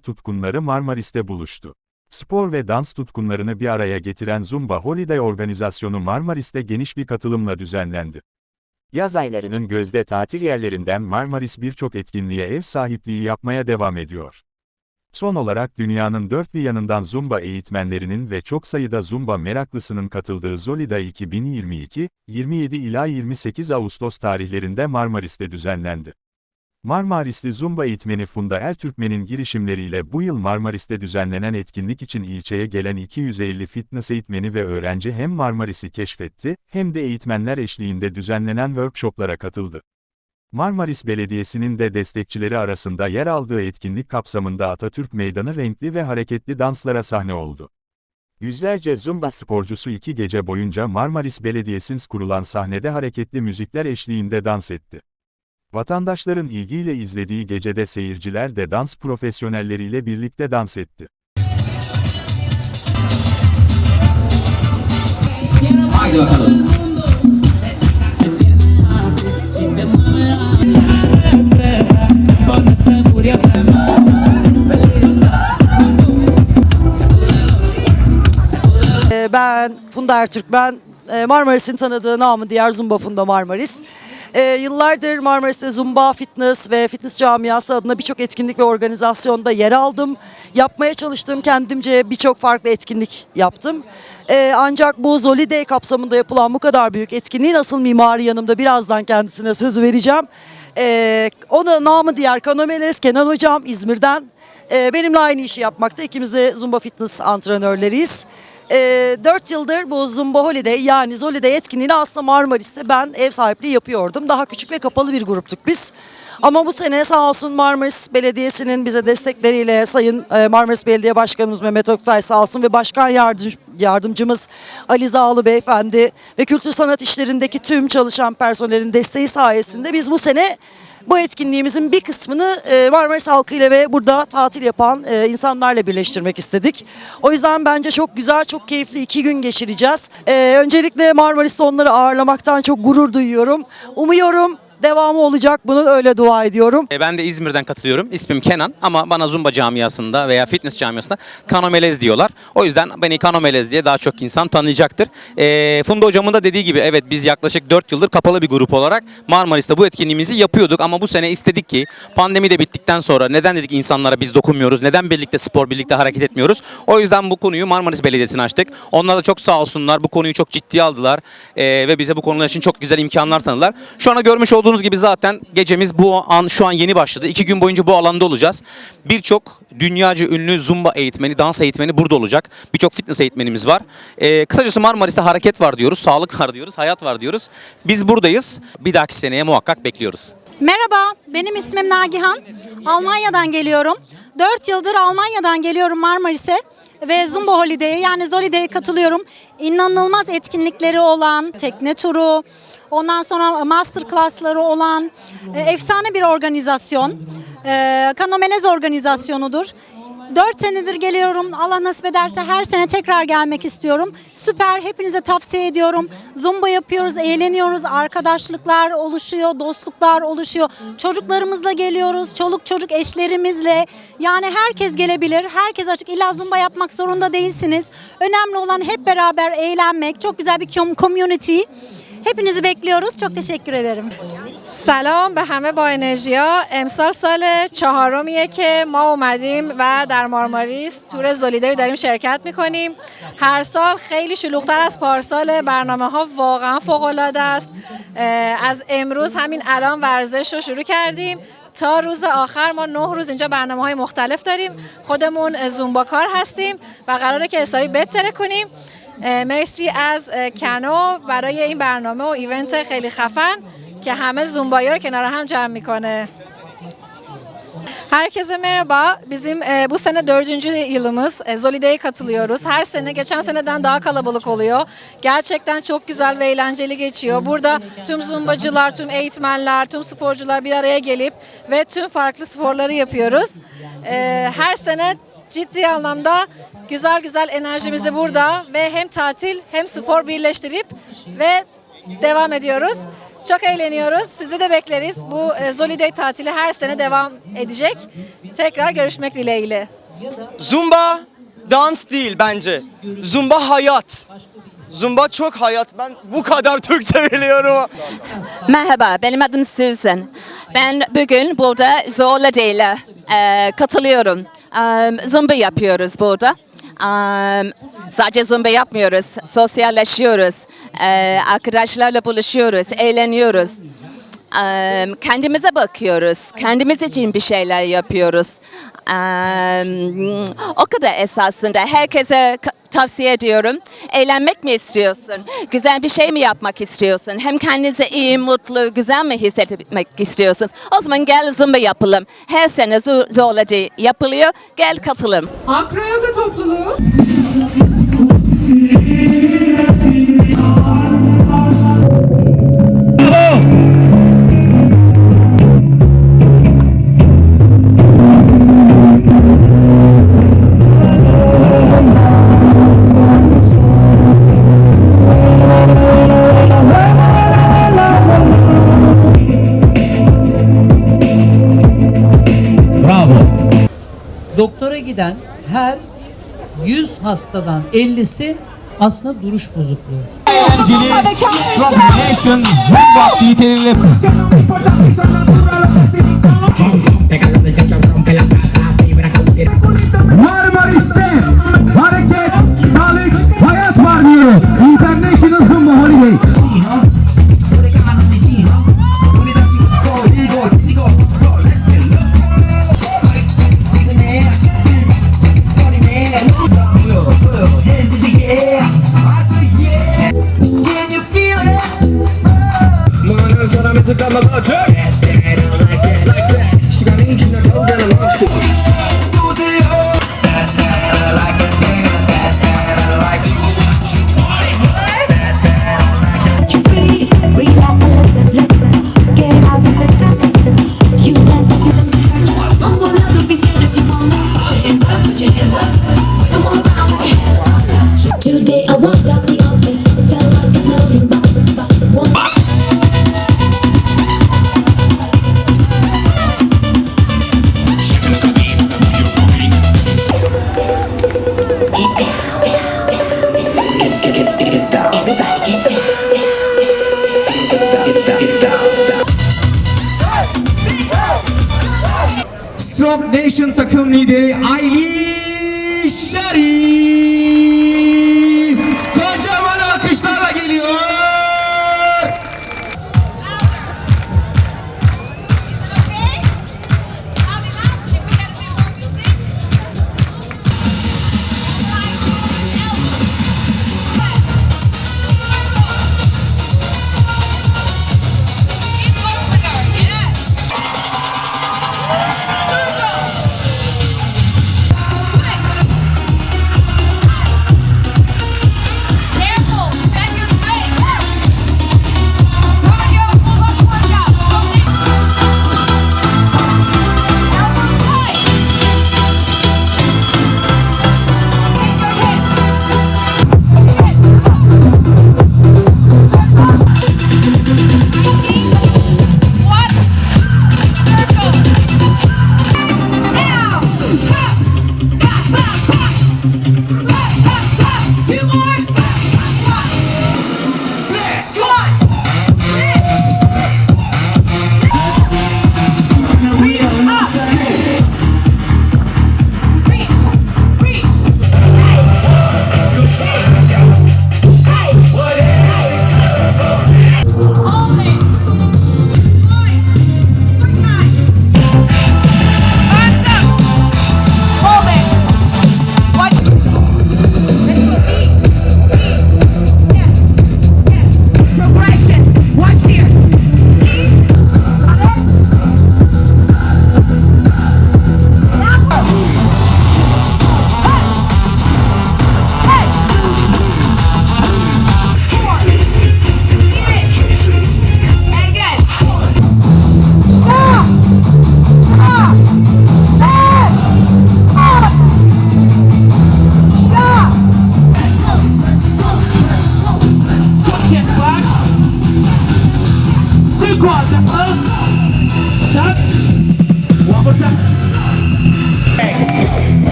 Tutkunları Marmaris'te buluştu. Spor ve dans tutkunlarını bir araya getiren Zumba Holiday organizasyonu Marmaris'te geniş bir katılımla düzenlendi. Yaz aylarının gözde tatil yerlerinden Marmaris birçok etkinliğe ev sahipliği yapmaya devam ediyor. Son olarak dünyanın dört bir yanından Zumba eğitmenlerinin ve çok sayıda Zumba meraklısının katıldığı Zolida 2022, 27 ila 28 Ağustos tarihlerinde Marmaris'te düzenlendi. Marmarisli Zumba eğitmeni Funda Ertürkmen'in girişimleriyle bu yıl Marmaris'te düzenlenen etkinlik için ilçeye gelen 250 fitness eğitmeni ve öğrenci hem Marmaris'i keşfetti, hem de eğitmenler eşliğinde düzenlenen workshoplara katıldı. Marmaris Belediyesi'nin de destekçileri arasında yer aldığı etkinlik kapsamında Atatürk Meydanı renkli ve hareketli danslara sahne oldu. Yüzlerce Zumba sporcusu iki gece boyunca Marmaris Belediyesi'nz kurulan sahnede hareketli müzikler eşliğinde dans etti. Vatandaşların ilgiyle izlediği gecede seyirciler de dans profesyonelleriyle birlikte dans etti. Haydi bakalım. Ee, Ben Funda Ertürk, ben e, Marmaris'in tanıdığı namı diğer Zumba Funda Marmaris. Ee, yıllardır Marmaris'te Zumba, fitness ve fitness camiası adına birçok etkinlik ve organizasyonda yer aldım. Yapmaya çalıştığım kendimce birçok farklı etkinlik yaptım. Ee, ancak bu Zoliday kapsamında yapılan bu kadar büyük etkinliğin asıl mimarı yanımda birazdan kendisine söz vereceğim. Ee, ona namı diğer Kanomeles Kenan Hocam İzmir'den ee, benimle aynı işi yapmakta. İkimiz de Zumba Fitness antrenörleriyiz. Ee, 4 yıldır bu Zumba Holiday yani Zoliday etkinliğini aslında Marmaris'te ben ev sahipliği yapıyordum. Daha küçük ve kapalı bir gruptuk biz. Ama bu sene sağ olsun Marmaris Belediyesi'nin bize destekleriyle Sayın e, Marmaris Belediye Başkanımız Mehmet Oktay sağ olsun ve Başkan yardım, Yardımcımız Ali Zağlı Beyefendi ve kültür sanat işlerindeki tüm çalışan personelin desteği sayesinde biz bu sene bu etkinliğimizin bir kısmını e, Marmaris halkıyla ve burada tatil yapan e, insanlarla birleştirmek istedik. O yüzden bence çok güzel, çok keyifli iki gün geçireceğiz. Öncelikle Marmaris'te onları ağırlamaktan çok gurur duyuyorum. Umuyorum devamı olacak. Bunu öyle dua ediyorum. E, Ben de İzmir'den katılıyorum. İsmim Kenan ama bana Zumba camiasında veya fitness camiasında Kanomelez diyorlar. O yüzden beni Kanomelez diye daha çok insan tanıyacaktır. E, Funda hocamın da dediği gibi evet biz yaklaşık 4 yıldır kapalı bir grup olarak Marmaris'te bu etkinliğimizi yapıyorduk ama bu sene istedik ki pandemi de bittikten sonra neden dedik insanlara biz dokunmuyoruz? Neden birlikte spor, birlikte hareket etmiyoruz? O yüzden bu konuyu Marmaris Belediyesi'ne açtık. Onlar da çok sağ olsunlar. Bu konuyu çok ciddiye aldılar e, ve bize bu konular için çok güzel imkanlar tanıdılar. Şu anda görmüş olduğunuz gibi zaten gecemiz bu an şu an yeni başladı. İki gün boyunca bu alanda olacağız. Birçok dünyaca ünlü zumba eğitmeni, dans eğitmeni burada olacak. Birçok fitness eğitmenimiz var. E, kısacası Marmaris'te hareket var diyoruz, sağlık var diyoruz, hayat var diyoruz. Biz buradayız. Bir dahaki seneye muhakkak bekliyoruz. Merhaba, benim ismim Nagihan. Almanya'dan geliyorum. 4 yıldır Almanya'dan geliyorum Marmaris'e ve Zumba Holiday'e yani Zoliday'e katılıyorum. İnanılmaz etkinlikleri olan, tekne turu, ondan sonra master class'ları olan e, efsane bir organizasyon. E, Kanomelez organizasyonudur. 4 senedir geliyorum. Allah nasip ederse her sene tekrar gelmek istiyorum. Süper. Hepinize tavsiye ediyorum. Zumba yapıyoruz, eğleniyoruz. Arkadaşlıklar oluşuyor, dostluklar oluşuyor. Çocuklarımızla geliyoruz. Çoluk çocuk eşlerimizle. Yani herkes gelebilir. Herkes açık. İlla zumba yapmak zorunda değilsiniz. Önemli olan hep beraber eğlenmek. Çok güzel bir com- community. Hepinizi bekliyoruz. Çok teşekkür ederim. سلام به همه با انرژیا امسال سال چهارمیه که ما اومدیم و در مارماریس تور زولیدای داریم شرکت می‌کنیم. هر سال خیلی شلوغتر از پارسال برنامه ها واقعا فوق العاده است از امروز همین الان ورزش رو شروع کردیم. تا روز آخر ما نه روز اینجا برنامه های مختلف داریم. خودمون زومبا کار هستیم و قراره که حسابی بتره کنیم. مرسی از کنو برای این برنامه و ایونت خیلی خفن که همه زومبایی رو کنار هم جمع می‌کنه. Herkese merhaba. Bizim e, bu sene dördüncü yılımız. E, Zolide'ye katılıyoruz. Her sene geçen seneden daha kalabalık oluyor. Gerçekten çok güzel ve eğlenceli geçiyor. Burada tüm zumbacılar, tüm eğitmenler, tüm sporcular bir araya gelip ve tüm farklı sporları yapıyoruz. E, her sene ciddi anlamda güzel güzel enerjimizi burada ve hem tatil hem spor birleştirip ve devam ediyoruz. Çok eğleniyoruz. Sizi de bekleriz. Bu e, Zoliday tatili her sene devam edecek. Tekrar görüşmek dileğiyle. Zumba dans değil bence. Zumba hayat. Zumba çok hayat. Ben bu kadar Türkçe biliyorum. Merhaba, benim adım Susan. Ben bugün burada Zorla ile e, katılıyorum. Um, zumba yapıyoruz burada. Um, sadece zumba yapmıyoruz, sosyalleşiyoruz. E, arkadaşlarla buluşuyoruz, eğleniyoruz. Um, kendimize bakıyoruz, kendimiz için bir şeyler yapıyoruz. Um, o kadar esasında herkese tavsiye ediyorum. Eğlenmek mi istiyorsun? Güzel bir şey mi yapmak istiyorsun? Hem kendinizi iyi, mutlu, güzel mi hissetmek istiyorsunuz? O zaman gel zumba yapalım. Her sene zo- zorlacı yapılıyor. Gel katılım. Ankara topluluğu Doktora giden her 100 hastadan 50'si aslında duruş bozukluğu. Eğlenceli Strong Nation Zumba aktiviteleriyle Marmaris'te hareket, sağlık, hayat var diyoruz. International Zumba Holiday. Today